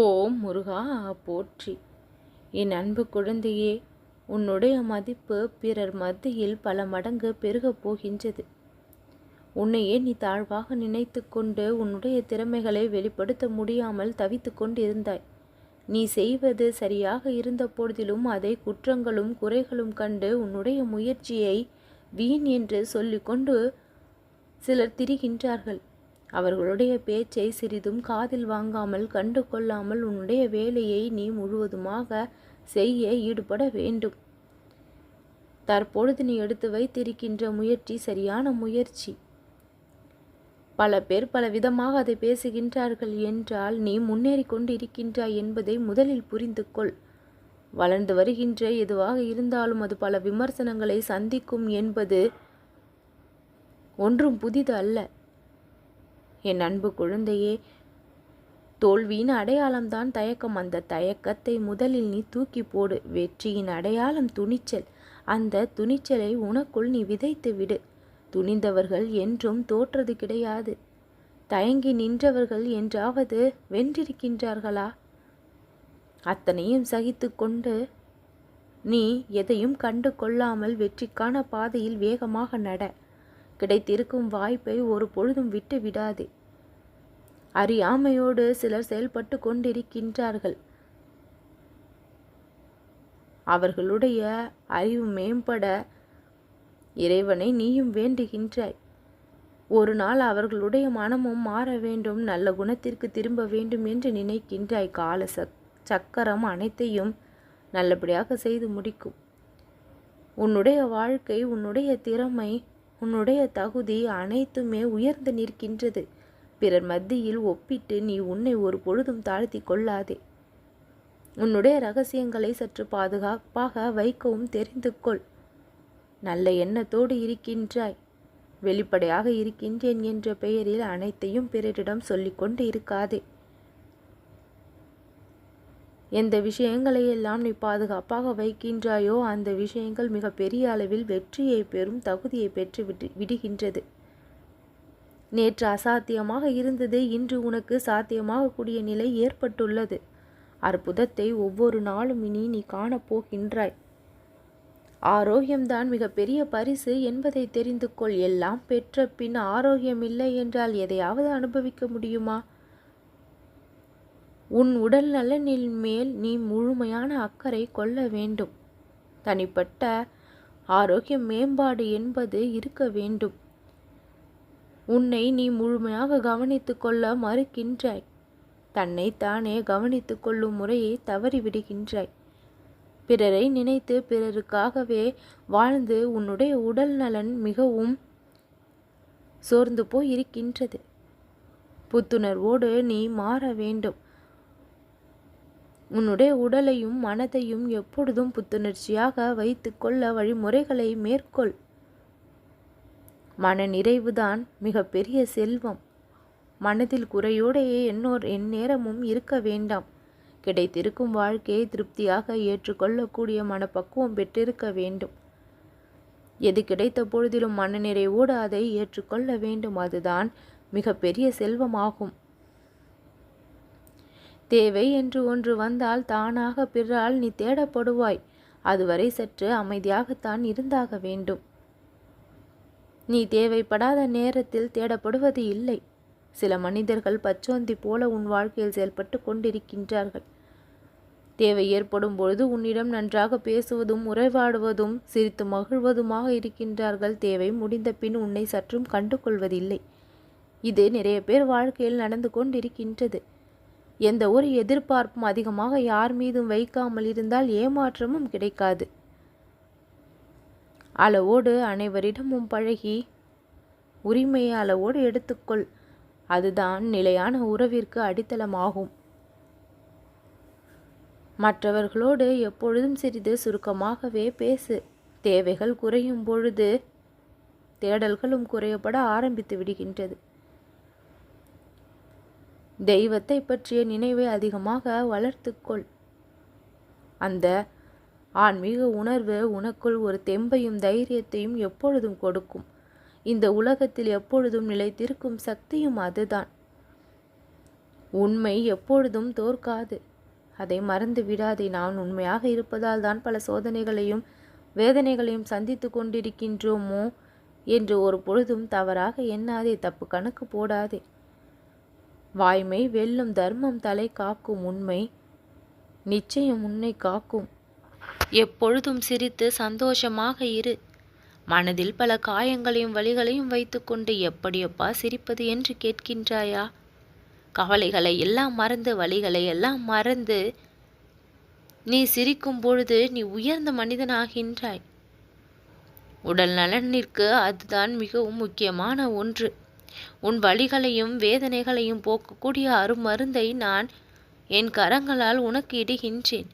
ஓம் முருகா போற்றி. என் அன்பு குழந்தையே உன்னுடைய மதிப்பு பிறர் மத்தியில் பல மடங்கு பெருகப் போகின்றது. உன்னையே நீ தாழ்வாக நினைத்து கொண்டு உன்னுடைய திறமைகளை வெளிப்படுத்த முடியாமல் தவித்து கொண்டிருந்தாய். நீ செய்வது சரியாக இருந்த பொழுதிலும் அதை குற்றங்களும் குறைகளும் கண்டு உன்னுடைய முயற்சியை வீண் என்று சொல்லிக்கொண்டு சிலர் திரிகின்றார்கள். அவர்களுடைய பேச்சை சிறிதும் காதில் வாங்காமல் கண்டு கொள்ளாமல் உன்னுடைய வேலையை நீ முழுவதுமாக செய்ய ஈடுபட வேண்டும். தற்பொழுது நீ எடுத்து வைத்திருக்கின்ற முயற்சி சரியான முயற்சி. பல பேர் பல விதமாக அதை பேசுகின்றார்கள் என்றால் நீ முன்னேறி கொண்டு இருக்கின்றாய் என்பதை முதலில் புரிந்து கொள். வளர்ந்து வருகின்ற எதுவாக இருந்தாலும் அது பல விமர்சனங்களை சந்திக்கும் என்பது ஒன்றும் புதிது அல்ல. என் அன்பு குழந்தையே தோல்வியின் அடையாளம்தான் தயக்கம். அந்த தயக்கத்தை முதலில் நீ தூக்கி போடு. வெற்றியின் அடையாளம் துணிச்சல். அந்த துணிச்சலை உனக்குள் நீ விதைத்து விடு. துணிந்தவர்கள் என்றும் தோற்றது கிடையாது. தயங்கி நின்றவர்கள் என்றாவது வென்றிருக்கின்றார்களா? அத்தனையும் சகித்து கொண்டு நீ எதையும் கண்டு கொள்ளாமல் வெற்றிக்கான பாதையில் வேகமாக நட. கிடைத்திருக்கும் வாய்ப்பை ஒரு பொழுதும் விட்டு விடாதே. அறியாமையோடு சிலர் செயல்பட்டு கொண்டிருக்கின்றார்கள். அவர்களுடைய அறிவு மேம்பட இறைவனை நீயும் வேண்டுகின்றாய். ஒரு நாள் அவர்களுடைய மனமும் மாற வேண்டும் நல்ல குணத்திற்கு திரும்ப வேண்டும் என்று நினைக்கின்றாய். கால சக் சக்கரம் அனைத்தையும் நல்லபடியாக செய்து முடிக்கும். உன்னுடைய வாழ்க்கை உன்னுடைய திறமை உன்னுடைய தகுதி அனைத்துமே உயர்ந்து நிற்கின்றது. பிறர் மத்தியில் ஒப்பிட்டு நீ உன்னை ஒரு பொழுதும் தாழ்த்தி கொள்ளாதே. உன்னுடைய ரகசியங்களை சற்று பாதுகாப்பாக வைக்கவும் தெரிந்து கொள். நல்ல எண்ணத்தோடு இருக்கின்றாய். வெளிப்படையாக இருக்கின்றேன் என்ற பெயரில் அனைத்தையும் பிறரிடம் சொல்லிக்கொண்டு இருக்காதே. எந்த விஷயங்களை எல்லாம் நீ பாதுகாப்பாக வைக்கின்றாயோ அந்த விஷயங்கள் மிக பெரிய அளவில் வெற்றியை பெறும் தகுதியை பெற்று விடு விடுகின்றது. நேற்று அசாத்தியமாக இருந்தது. இன்று உனக்கு சாத்தியமாகக்கூடிய நிலை ஏற்பட்டுள்ளது. அற்புதத்தை ஒவ்வொரு நாளும் இனி நீ காணப்போகின்றாய் ஆரோக்கியம்தான் மிகப்பெரிய பரிசு என்பதை தெரிந்து கொள். எல்லாம் பெற்ற பின் ஆரோக்கியம் இல்லை என்றால் எதையாவது அனுபவிக்க முடியுமா? உன் உடல் நலனில் மேல் நீ முழுமையான அக்கறை கொள்ள வேண்டும். தனிப்பட்ட ஆரோக்கிய மேம்பாடு என்பது இருக்க வேண்டும். உன்னை நீ முழுமையாக கவனித்து கொள்ள மறுக்கின்றாய். தன்னை தானே கவனித்து கொள்ளும் முறையை தவறிவிடுகின்றாய். பிறரை நினைத்து பிறருக்காகவே வாழ்ந்து உன்னுடைய உடல் நலன் மிகவும் சோர்ந்து போய் இருக்கின்றது. புத்துணர்வோடு நீ மாற வேண்டும். உன்னுடைய உடலையும் மனதையும் எப்பொழுதும் புத்துணர்ச்சியாக வைத்துக்கொள்ள வழிமுறைகளை மேற்கொள். மன நிறைவுதான் மிகப்பெரிய செல்வம். மனதில் குறையோடையே என்னோர் எந்நேரமும் இருக்க வேண்டாம். கிடைத்திருக்கும் வாழ்க்கையை திருப்தியாக ஏற்றுக்கொள்ளக்கூடிய மனப்பக்குவம் பெற்றிருக்க வேண்டும். எது கிடைத்த பொழுதிலும் மனநிறைவோடு அதை ஏற்றுக்கொள்ள வேண்டும். அதுதான் மிகப்பெரிய செல்வமாகும். தேவை என்று ஒன்று வந்தால் தானாக பிறால் நீ தேடப்படுவாய். அதுவரை சற்று அமைதியாகத்தான் இருந்தாக வேண்டும். நீ தேவைப்படாத நேரத்தில் தேடப்படுவது இல்லை. சில மனிதர்கள் பச்சோந்தி போல உன் வாழ்க்கையில் செயல்பட்டு கொண்டிருக்கின்றார்கள். தேவை ஏற்படும் பொழுது உன்னிடம் நன்றாக பேசுவதும் உரைவாடுவதும் சிரித்து மகிழ்வதுமாக இருக்கின்றார்கள். தேவை முடிந்த பின் உன்னை சற்றும் கண்டு கொள்வதில்லை இது நிறைய பேர் வாழ்க்கையில் நடந்து கொண்டிருக்கின்றது. எந்த ஒரு எதிர்பார்ப்பும் அதிகமாக யார் மீதும் வைக்காமல் இருந்தால் ஏமாற்றமும் கிடைக்காது. அளவோடு அனைவரிடமும் பழகி உரிமையை அளவோடு எடுத்துக்கொள். அதுதான் நிலையான உறவிற்கு அடித்தளமாகும். மற்றவர்களோடு எப்பொழுதும் சிறிது சுருக்கமாகவே பேசு. தேவைகள் குறையும் பொழுது தேடல்களும் குறையப்பட ஆரம்பித்து விடுகின்றது. தெய்வத்தை பற்றிய நினைவை அதிகமாக வளர்த்துக்கொள். அந்த ஆன்மீக உணர்வு உனக்குள் ஒரு தெம்பையும் தைரியத்தையும் எப்பொழுதும் கொடுக்கும். இந்த உலகத்தில் எப்பொழுதும் நிலைத்திருக்கும் சக்தியும் அதுதான். உண்மை எப்பொழுதும் தோற்காது. அதை மறந்து விடாதே நான் உண்மையாக இருப்பதால் தான் பல சோதனைகளையும் வேதனைகளையும் சந்தித்து கொண்டிருக்கின்றோமோ என்று ஒரு பொழுதும் தவறாக எண்ணாதே தப்பு கணக்கு போடாதே. வாய்மை வெல்லும் தர்மம் தலை காக்கும் உண்மை நிச்சயம் உன்னை காக்கும். எப்பொழுதும் சிரித்து சந்தோஷமாக இரு. மனதில் பல காயங்களையும் வழிகளையும் வைத்துக்கொண்டு எப்படியப்பா சிரிப்பது என்று கேட்கின்றாயா? கவலைகளை எல்லாம் மறந்து வழிகளை எல்லாம் மறந்து நீ சிரிக்கும் பொழுது நீ உயர்ந்த மனிதனாகின்றாய். உடல் நலனிற்கு அதுதான் மிகவும் முக்கியமான ஒன்று. உன் வழிகளையும் வேதனைகளையும் போக்கக்கூடிய அருமருந்தை நான் என் கரங்களால் உனக்கு இடுகின்றேன்.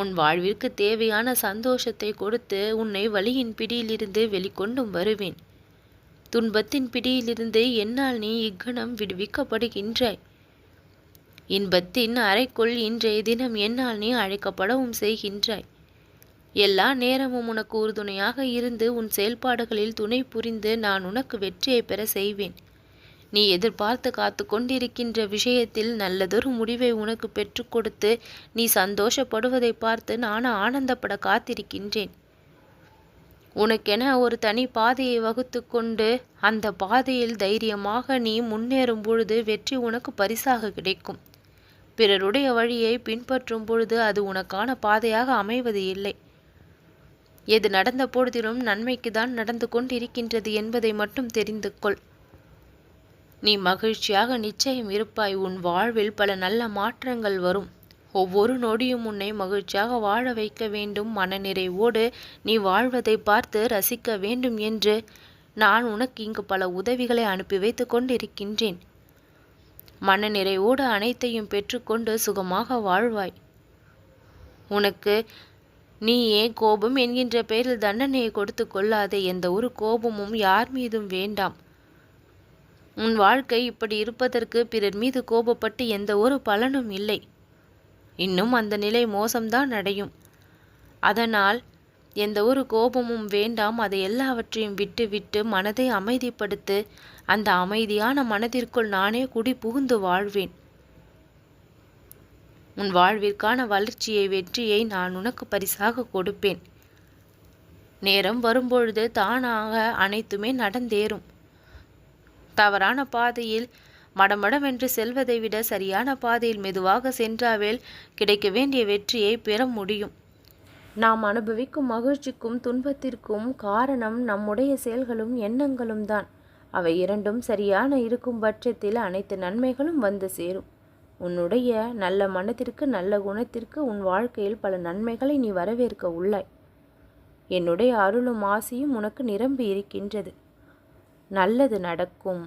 உன் வாழ்விற்கு தேவையான சந்தோஷத்தை கொடுத்து உன்னை வழியின் பிடியிலிருந்து வெளிக்கொண்டும் வருவேன். துன்பத்தின் பிடியிலிருந்து என்னால் நீ இக்கணம் விடுவிக்கப்படுகின்றாய். இன்பத்தின் அறைக்குள் இன்றைய தினம் என்னால் நீ அழைக்கப்படவும் செய்கின்றாய். எல்லா நேரமும் உனக்கு உறுதுணையாக இருந்து உன் செயல்பாடுகளில் துணை புரிந்து நான் உனக்கு வெற்றியை பெற செய்வேன். நீ எதிர்பார்த்து காத்து கொண்டிருக்கின்ற விஷயத்தில் நல்லதொரு முடிவை உனக்கு பெற்றுக் கொடுத்து நீ சந்தோஷப்படுவதை பார்த்து நான் ஆனந்தப்பட காத்திருக்கின்றேன். உனக்கென ஒரு தனி பாதையை வகுத்து கொண்டு அந்த பாதையில் தைரியமாக நீ முன்னேறும் பொழுது வெற்றி உனக்கு பரிசாக கிடைக்கும். பிறருடைய வழியை பின்பற்றும் பொழுது அது உனக்கான பாதையாக அமைவது இல்லை. எது நடந்த பொழுதிலும் நன்மைக்கு தான் நடந்து கொண்டிருக்கின்றது என்பதை மட்டும் தெரிந்து கொள். நீ மகிழ்ச்சியாக நிச்சயம் இருப்பாய். உன் வாழ்வில் பல நல்ல மாற்றங்கள் வரும். ஒவ்வொரு நொடியும் உன்னை மகிழ்ச்சியாக வாழ வைக்க வேண்டும். மனநிறைவோடு நீ வாழ்வதை பார்த்து ரசிக்க வேண்டும் என்று நான் உனக்கு இங்கு பல உதவிகளை அனுப்பி வைத்து கொண்டிருக்கின்றேன். மனநிறைவோடு அனைத்தையும் பெற்றுக்கொண்டு சுகமாக வாழ்வாய். உனக்கு நீ ஏன் கோபம் என்கின்ற பெயரில் தண்டனையை கொடுத்து கொள்ளாதே. எந்த ஒரு கோபமும் யார் மீதும் வேண்டாம். உன் வாழ்க்கை இப்படி இருப்பதற்கு பிறர் மீது கோபப்பட்டு எந்த ஒரு பலனும் இல்லை. இன்னும் அந்த நிலை மோசம்தான் அடையும். அதனால் எந்த ஒரு கோபமும் வேண்டாம். அதை எல்லாவற்றையும் விட்டு விட்டு மனதை அமைதிப்படுத்து அந்த அமைதியான மனதிற்குள் நானே குடி புகுந்து வாழ்வேன். உன் வாழ்விற்கான வளர்ச்சியை வெற்றியை நான் உனக்கு பரிசாக கொடுப்பேன். நேரம் வரும்பொழுது தானாக அனைத்துமே நடந்தேறும். தவறான பாதையில் மடமடவென்று செல்வதை விட சரியான பாதையில் மெதுவாக சென்றாவேல் கிடைக்க வேண்டிய வெற்றியை பெற முடியும். நாம் அனுபவிக்கும் மகிழ்ச்சிக்கும் துன்பத்திற்கும் காரணம் நம்முடைய செயல்களும் எண்ணங்களும் தான். அவை இரண்டும் சரியான இருக்கும் பட்சத்தில் அனைத்து நன்மைகளும் வந்து சேரும். உன்னுடைய நல்ல மனத்திற்கு நல்ல குணத்திற்கு உன் வாழ்க்கையில் பல நன்மைகளை நீ வரவேற்க உள்ளாய். என்னுடைய அருளும் ஆசையும் உனக்கு நிரம்பி இருக்கின்றது. நல்லது நடக்கும்.